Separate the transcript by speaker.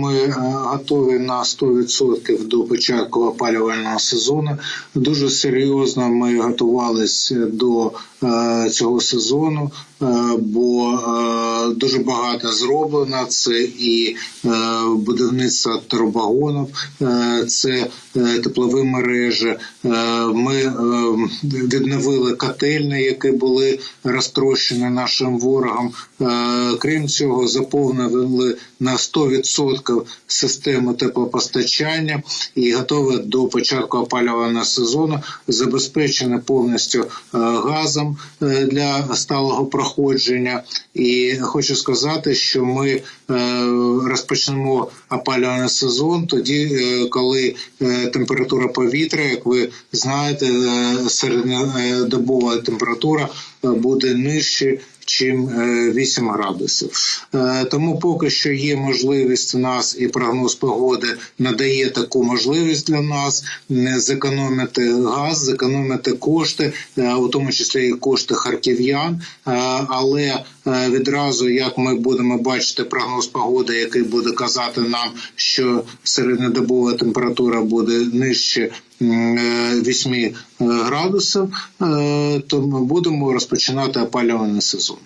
Speaker 1: ми е, готові на 100% до початку опалювального сезону. Дуже серйозно ми готувалися до е, цього сезону, е, бо дуже багато зроблено. Це і е, будівництво трубогонів, е, це е, теплові мережі. Ми відновили котельні, які були розтрощені нашим ворогом. Крім цього, заповнили на 100% систему теплопостачання і готові до початку опалювального сезону, забезпечені повністю газом для сталого проходження. І хочу сказати, що ми е, розпочнемо опалювальний сезон тоді, е, коли е, температура повітря, як ви знаєте, середньодобова температура буде нижче. Чим е, 8 градусів, Е, тому поки що є можливість у нас і прогноз погоди надає таку можливість для нас зекономити газ, зекономити кошти, е, у тому числі і кошти харків'ян. Е, Але е, відразу як ми будемо бачити прогноз погоди, який буде казати нам, що середньодобова температура буде нижче е, 8 е, е, градусів, е, то ми будемо розпочинати опалювальний сезон.